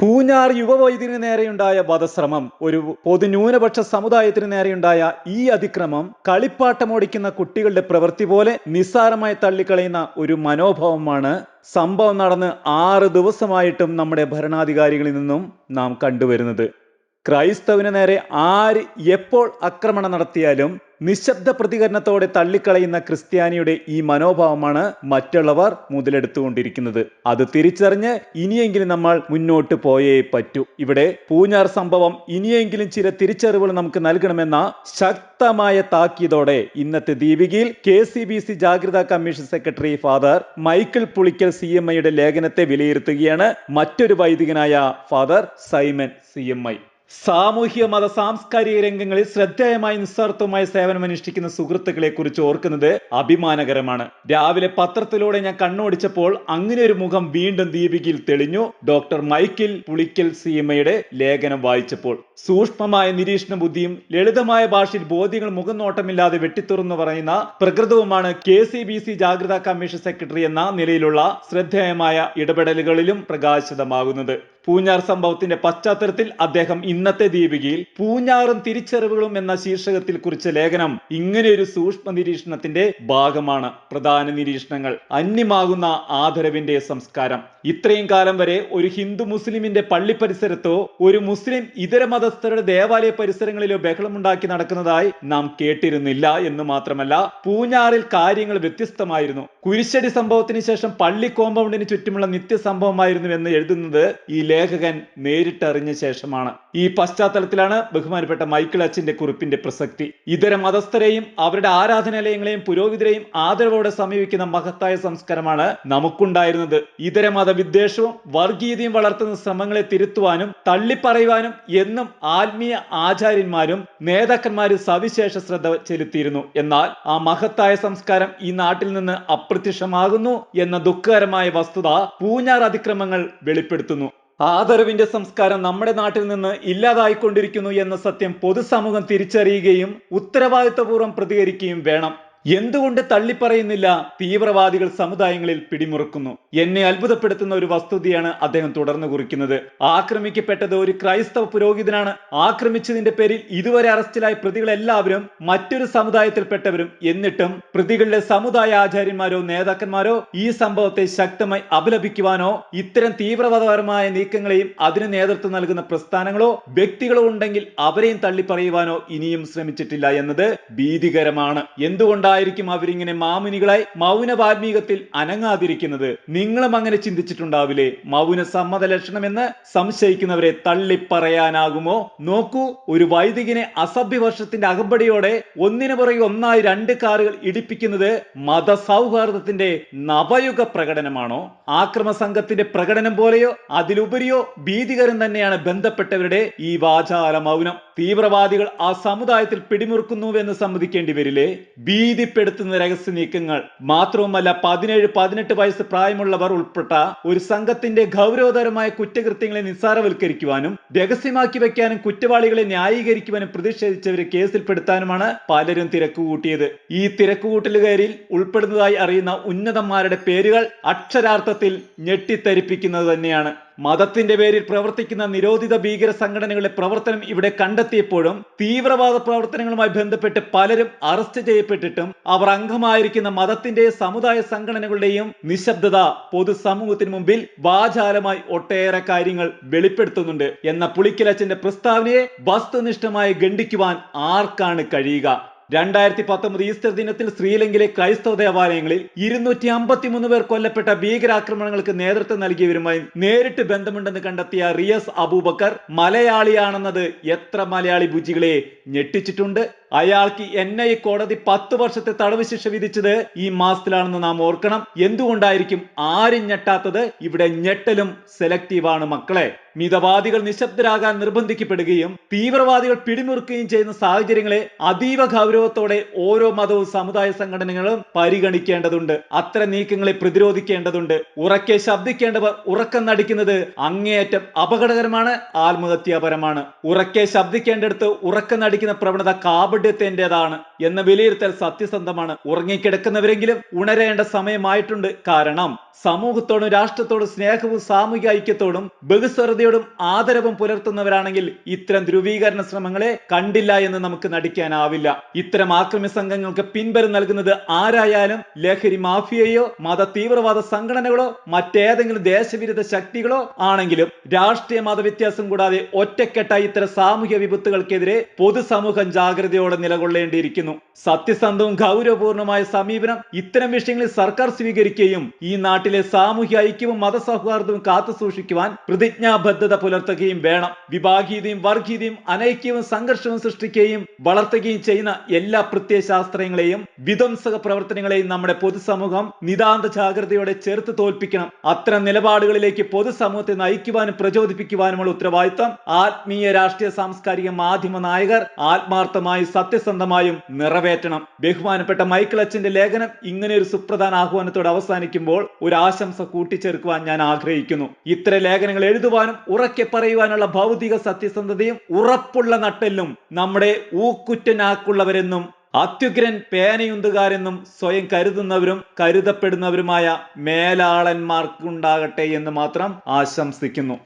പൂഞ്ഞാർ യുവവൈദ്യന് നേരെയുണ്ടായ വധശ്രമം ഒരു പൊതു ന്യൂനപക്ഷ സമുദായത്തിന് നേരെയുണ്ടായ ഈ അതിക്രമം കളിപ്പാട്ടമോടിക്കുന്ന കുട്ടികളുടെ പ്രവൃത്തി പോലെ നിസ്സാരമായി തള്ളിക്കളയുന്ന ഒരു മനോഭാവമാണ് സംഭവം നടന്ന് ആറ് ദിവസമായിട്ടും നമ്മുടെ ഭരണാധികാരികളിൽ നിന്നും നാം കണ്ടുവരുന്നത്. ക്രൈസ്തവന് നേരെ ആര് എപ്പോൾ ആക്രമണം നടത്തിയാലും നിശബ്ദ പ്രതികരണത്തോടെ തള്ളിക്കളയുന്ന ക്രിസ്ത്യാനിയുടെ ഈ മനോഭാവമാണ് മറ്റുള്ളവർ മുതലെടുത്തുകൊണ്ടിരിക്കുന്നത്. അത് തിരിച്ചറിഞ്ഞ് ഇനിയെങ്കിലും നമ്മൾ മുന്നോട്ട് പോയേ പറ്റൂ. ഇവിടെ പൂഞ്ഞാർ സംഭവം ഇനിയെങ്കിലും ചില തിരിച്ചറിവുകൾ നമുക്ക് നൽകണമെന്ന ശക്തമായ താക്കീതോടെ ഇന്നത്തെ ദീപികയിൽ കെ സി ബി സി ജാഗ്രതാ commission secretary father Michael Pulickal C M ഐയുടെ ലേഖനത്തെ വിലയിരുത്തുകയാണ് മറ്റൊരു വൈദികനായ father Simon C M I. സാമൂഹ്യ മത സാംസ്കാരിക രംഗങ്ങളിൽ ശ്രദ്ധേയമായി നിസ്വാർത്ഥമായ സേവനമനുഷ്ഠിക്കുന്ന സുഹൃത്തുക്കളെ കുറിച്ച് ഓർക്കുന്നത് അഭിമാനകരമാണ്. രാവിലെ പത്രത്തിലൂടെ ഞാൻ കണ്ണോടിച്ചപ്പോൾ അങ്ങനെ ഒരു മുഖം വീണ്ടും ദീപികയിൽ തെളിഞ്ഞു. ഡോക്ടർ മൈക്കിൾ പുളിക്കൽ സീമയുടെ ലേഖനം വായിച്ചപ്പോൾ സൂക്ഷ്മമായ നിരീക്ഷണ ബുദ്ധിയും ലളിതമായ ഭാഷയിൽ ബോധ്യങ്ങൾ മുഖനോട്ടമില്ലാതെ വെട്ടിത്തുറന്നു പറയുന്ന പ്രകൃതവുമാണ് കെ സി ബി സി ജാഗ്രതാ കമ്മീഷൻ സെക്രട്ടറി എന്ന നിലയിലുള്ള ശ്രദ്ധേയമായ ഇടപെടലുകളിലും പ്രകാശിതമാകുന്നത്. പൂഞ്ഞാർ സംഭവത്തിന്റെ പശ്ചാത്തലത്തിൽ അദ്ദേഹം ഇന്നത്തെ ദീപികയിൽ പൂഞ്ഞാറും തിരിച്ചറിവുകളും എന്ന ശീർഷകത്തിൽ കുറിച്ച ലേഖനം ഇങ്ങനെയൊരു സൂക്ഷ്മ നിരീക്ഷണത്തിന്റെ ഭാഗമാണ്. പ്രധാന നിരീക്ഷണങ്ങൾ. അന്യമാകുന്ന ആദരവിന്റെ സംസ്കാരം. ഇത്രയും കാലം വരെ ഒരു ഹിന്ദു മുസ്ലിമിന്റെ പള്ളി പരിസരത്തോ ഒരു മുസ്ലിം ഇതര മതസ്ഥരുടെ ദേവാലയ പരിസരങ്ങളിലോ ബഹളമുണ്ടാക്കി നടക്കുന്നതായി നാം കേട്ടിരുന്നില്ല എന്ന് മാത്രമല്ല പൂഞ്ഞാറിൽ കാര്യങ്ങൾ വ്യത്യസ്തമായിരുന്നു. കുരിശടി സംഭവത്തിന് ശേഷം പള്ളി കോമ്പൗണ്ടിന് ചുറ്റുമുള്ള നിത്യ സംഭവമായിരുന്നു എന്ന് എഴുതുന്നത് ഈ ലേഖകൻ നേരിട്ടറിഞ്ഞ ശേഷമാണ്. ഈ പശ്ചാത്തലത്തിലാണ് ബഹുമാനപ്പെട്ട മൈക്കിൾ അച്ചിന്റെ കുറിപ്പിന്റെ പ്രസക്തി. ഇതര മതസ്ഥരെയും അവരുടെ ആരാധനാലയങ്ങളെയും പുരോഹിതരെയും ആദരവോടെ സമീപിക്കുന്ന മഹത്തായ സംസ്കാരമാണ് നമുക്കുണ്ടായിരുന്നത്. ഇതര മതവിദ്വേഷവും വർഗീയതയും വളർത്തുന്ന ശ്രമങ്ങളെ തിരുത്തുവാനും തള്ളിപ്പറയുവാനും എന്നും ആത്മീയ ആചാര്യന്മാരും നേതാക്കന്മാരും സവിശേഷ ശ്രദ്ധ ചെലുത്തിയിരുന്നു. എന്നാൽ ആ മഹത്തായ സംസ്കാരം ഈ നാട്ടിൽ നിന്ന് അപ്രത്യക്ഷമാകുന്നു എന്ന ദുഃഖകരമായ വസ്തുത പൂഞ്ഞാർ അതിക്രമങ്ങൾ വെളിപ്പെടുത്തുന്നു. ആദരവിന്റെ സംസ്കാരം നമ്മുടെ നാട്ടിൽ നിന്ന് ഇല്ലാതായിക്കൊണ്ടിരിക്കുന്നു എന്ന സത്യം പൊതുസമൂഹം തിരിച്ചറിയുകയും ഉത്തരവാദിത്വപൂർവം പ്രതികരിക്കുകയും വേണം. എന്തുകൊണ്ട് തള്ളിപ്പറയുന്നില്ല തീവ്രവാദികൾ സമുദായങ്ങളിൽ പിടിമുറുക്കുന്നു? എന്നെ അത്ഭുതപ്പെടുത്തുന്ന ഒരു വസ്തുതയാണ് അദ്ദേഹം തുടർന്ന് കുറിക്കുന്നത്. ആക്രമിക്കപ്പെട്ടത് ഒരു ക്രൈസ്തവ പുരോഹിതനാണ്. ആക്രമിച്ചതിന്റെ പേരിൽ ഇതുവരെ അറസ്റ്റിലായ പ്രതികളെല്ലാവരും മറ്റൊരു സമുദായത്തിൽപ്പെട്ടവരും. എന്നിട്ടും പ്രതികളുടെ സമുദായ ആചാര്യന്മാരോ നേതാക്കന്മാരോ ഈ സംഭവത്തെ ശക്തമായി അപലപിക്കുവാനോ ഇത്തരം തീവ്രവാദപരമായ നീക്കങ്ങളെയും അതിന് നേതൃത്വം നൽകുന്ന പ്രസ്ഥാനങ്ങളോ വ്യക്തികളോ ഉണ്ടെങ്കിൽ അവരെയും തള്ളിപ്പറയുവാനോ ഇനിയും ശ്രമിച്ചിട്ടില്ല എന്നത് ഭീതികരമാണ്. എന്തുകൊണ്ടായിരിക്കും അവരിങ്ങനെ മാമുനികളായി മൗന വാൽമീകത്തിൽ അനങ്ങാതിരിക്കുന്നത്. നിങ്ങളും അങ്ങനെ ചിന്തിച്ചിട്ടുണ്ടാവില്ലേ? മൗന സമ്മത ലക്ഷണമെന്ന് സംശയിക്കുന്നവരെ തള്ളിപ്പറയാനാകുമോ? നോക്കൂ ഒരു വൈദികനെ അസഭ്യ വർഷത്തിന്റെ അകമ്പടിയോടെ ഒന്നിനു പുറകെ ഒന്നായി രണ്ട് കാറുകൾ ഇടിപ്പിക്കുന്നത് മതസൗഹാർദ്ദത്തിന്റെ നവയുഗ പ്രകടനമാണോ? ആക്രമ സംഘത്തിന്റെ പ്രകടനം പോലെയോ അതിലുപരിയോ ഭീതികരം തന്നെയാണ് ബന്ധപ്പെട്ടവരുടെ ഈ വാചാല മൗനം തീവ്രവാദികൾ ആ സമുദായത്തിൽ പിടിമുറുക്കുന്നുവെന്ന് സമ്മതിക്കേണ്ടി വരില്ലേ? ഭീതിപ്പെടുത്തുന്ന രഹസ്യ നീക്കങ്ങൾ. മാത്രവുമല്ല പതിനേഴ് പതിനെട്ട് വയസ്സ് പ്രായമുള്ളവർ ഉൾപ്പെട്ട ഒരു സംഘത്തിന്റെ ഗൗരവതരമായ കുറ്റകൃത്യങ്ങളെ നിസ്സാരവൽക്കരിക്കുവാനും രഹസ്യമാക്കി വെക്കാനും കുറ്റവാളികളെ ന്യായീകരിക്കുവാനും പ്രതിഷേധിച്ചവരെ കേസിൽപ്പെടുത്താനുമാണ് പലരും തിരക്കുകൂട്ടിയത്. ഈ തിരക്കുകൂട്ടലുകാരിൽ ഉൾപ്പെടുന്നതായി അറിയുന്ന ഉന്നതന്മാരുടെ പേരുകൾ അക്ഷരാർത്ഥത്തിൽ ഞെട്ടിത്തരിപ്പിക്കുന്നത് തന്നെയാണ്. മതത്തിന്റെ പേരിൽ പ്രവർത്തിക്കുന്ന നിരോധിത ഭീകര സംഘടനകളുടെ പ്രവർത്തനം ഇവിടെ കണ്ടെത്തിയപ്പോഴും തീവ്രവാദ പ്രവർത്തനങ്ങളുമായി ബന്ധപ്പെട്ട് പലരും അറസ്റ്റ് ചെയ്യപ്പെട്ടിട്ടും അവർ അംഗമായിരിക്കുന്ന മതത്തിന്റെ സമുദായ സംഘടനകളുടെയും നിശബ്ദത പൊതുസമൂഹത്തിന് മുമ്പിൽ വാചാലമായി ഒട്ടേറെ കാര്യങ്ങൾ വെളിപ്പെടുത്തുന്നുണ്ട്. എന്ന പുളിക്കലച്ചന്റെ പ്രസ്താവനയെ വസ്തുനിഷ്ഠമായി ഖണ്ഡിക്കുവാൻ ആർക്കാണ് കഴിയുക? രണ്ടായിരത്തി പത്തൊമ്പത് ഈസ്റ്റർ ദിനത്തിൽ ശ്രീലങ്കയിലെ ക്രൈസ്തവ ദേവാലയങ്ങളിൽ ഇരുന്നൂറ്റി അമ്പത്തിമൂന്ന് പേർ കൊല്ലപ്പെട്ട ഭീകരാക്രമണങ്ങൾക്ക് നേതൃത്വം നൽകിയവരുമായി നേരിട്ട് ബന്ധമുണ്ടെന്ന് കണ്ടെത്തിയ റിയസ് അബൂബക്കർ മലയാളിയാണെന്നത് എത്ര മലയാളി ബുജികളെ ഞെട്ടിച്ചിട്ടുണ്ട്. അയാൾക്ക് എൻ ഐ കോടതി പത്ത് വർഷത്തെ തടവ് ശിക്ഷ വിധിച്ചത് ഈ മാസത്തിലാണെന്ന് നാം ഓർക്കണം. എന്തുകൊണ്ടായിരിക്കും ആരും ഞെട്ടാത്തത്? ഇവിടെ ഞെട്ടലും സെലക്റ്റീവാണ് മക്കളെ. മിതവാദികൾ നിശബ്ദരാകാൻ നിർബന്ധിക്കപ്പെടുകയും തീവ്രവാദികൾ പിടിമുറുക്കുകയും ചെയ്യുന്ന സാഹചര്യങ്ങളെ അതീവ ഗൗരവത്തോടെ ഓരോ മതവും സമുദായ സംഘടനകളും പരിഗണിക്കേണ്ടതുണ്ട്. അത്ര നീക്കങ്ങളെ പ്രതിരോധിക്കേണ്ടതുണ്ട്. ഉറക്കെ ശബ്ദിക്കേണ്ടവർ ഉറക്കം നടിക്കുന്നത് അങ്ങേയറ്റം അപകടകരമാണ് ആത്മഹത്യാപരമാണ്. ഉറക്കെ ശബ്ദിക്കേണ്ടടുത്ത് ഉറക്കം നടിക്കുന്ന പ്രവണത കാപ കാപട്യത്തിന്റെതാണ് എന്ന വിലയിരുത്തൽ സത്യസന്ധമാണ്. ഉറങ്ങിക്കിടക്കുന്നവരെങ്കിലും ഉണരേണ്ട സമയമായിട്ടുണ്ട്. കാരണം സമൂഹത്തോടും രാഷ്ട്രത്തോടും സ്നേഹവും സാമൂഹിക ഐക്യത്തോടും ബഹുസ്വരതയോടും ആദരവും പുലർത്തുന്നവരാണെങ്കിൽ ഇത്തരം ധ്രുവീകരണ ശ്രമങ്ങളെ കണ്ടില്ല എന്ന് നമുക്ക് നടിക്കാനാവില്ല. ഇത്തരം ആക്രമി സംഘങ്ങൾക്ക് പിൻബലം നൽകുന്നത് ആരായാലും ലഹരി മാഫിയയോ മത തീവ്രവാദ സംഘടനകളോ മറ്റേതെങ്കിലും ദേശവിരുദ്ധ ശക്തികളോ ആണെങ്കിലും രാഷ്ട്രീയ മതവ്യത്യാസം കൂടാതെ ഒറ്റക്കെട്ടായി ഇത്തരം സാമൂഹ്യ വിപത്തുകൾക്കെതിരെ പൊതുസമൂഹം ജാഗ്രതയോടെ നിലകൊള്ളേണ്ടിയിരിക്കുന്നു. സത്യസന്ധവും ഗൗരവപൂർണമായ സമീപനം ഇത്തരം വിഷയങ്ങളിൽ സർക്കാർ സ്വീകരിക്കുകയും ഈ നാട്ടിലെ സാമൂഹ്യ ഐക്യവും മതസൗഹാർദ്ദവും കാത്തുസൂക്ഷിക്കുവാൻ പ്രതിജ്ഞാബദ്ധത പുലർത്തുകയും വേണം. വിഭാഗീയതയും വർഗീയതയും അനൈക്യവും സംഘർഷവും സൃഷ്ടിക്കുകയും വളർത്തുകയും ചെയ്യുന്ന എല്ലാ പ്രത്യയശാസ്ത്രങ്ങളെയും വിധ്വംസക പ്രവർത്തനങ്ങളെയും നമ്മുടെ പൊതുസമൂഹം നിതാന്ത ജാഗ്രതയോടെ ചെറുത്ത് തോൽപ്പിക്കണം. അത്തരം നിലപാടുകളിലേക്ക് പൊതുസമൂഹത്തെ നയിക്കുവാനും പ്രചോദിപ്പിക്കുവാനുമുള്ള ഉത്തരവാദിത്തം ആത്മീയ രാഷ്ട്രീയ സാംസ്കാരിക മാധ്യമ നായകർ ആത്മാർത്ഥമായും സത്യസന്ധമായും നിറവേറ്റണം. ബഹുമാനപ്പെട്ട മൈക്കിൾ അച്ഛന്റെ ലേഖനം ഇങ്ങനെ ഒരു സുപ്രധാന ആഹ്വാനത്തോടെ അവസാനിക്കുമ്പോൾ ഒരു ആശംസ കൂട്ടിച്ചേർക്കുവാൻ ഞാൻ ആഗ്രഹിക്കുന്നു. ഇത്ര ലേഖനങ്ങൾ എഴുതുവാനും ഉറക്കെ പറയുവാനുള്ള ഭൗതിക സത്യസന്ധതയും ഉറപ്പുള്ള നട്ടെല്ലും നമ്മുടെ ഊക്കുറ്റനാക്കുള്ളവരെന്നും അത്യുഗ്രൻ പേനയുന്തുകാരെന്നും സ്വയം കരുതുന്നവരും കരുതപ്പെടുന്നവരുമായ മേലാളന്മാർക്കുണ്ടാകട്ടെ എന്ന് മാത്രം ആശംസിക്കുന്നു.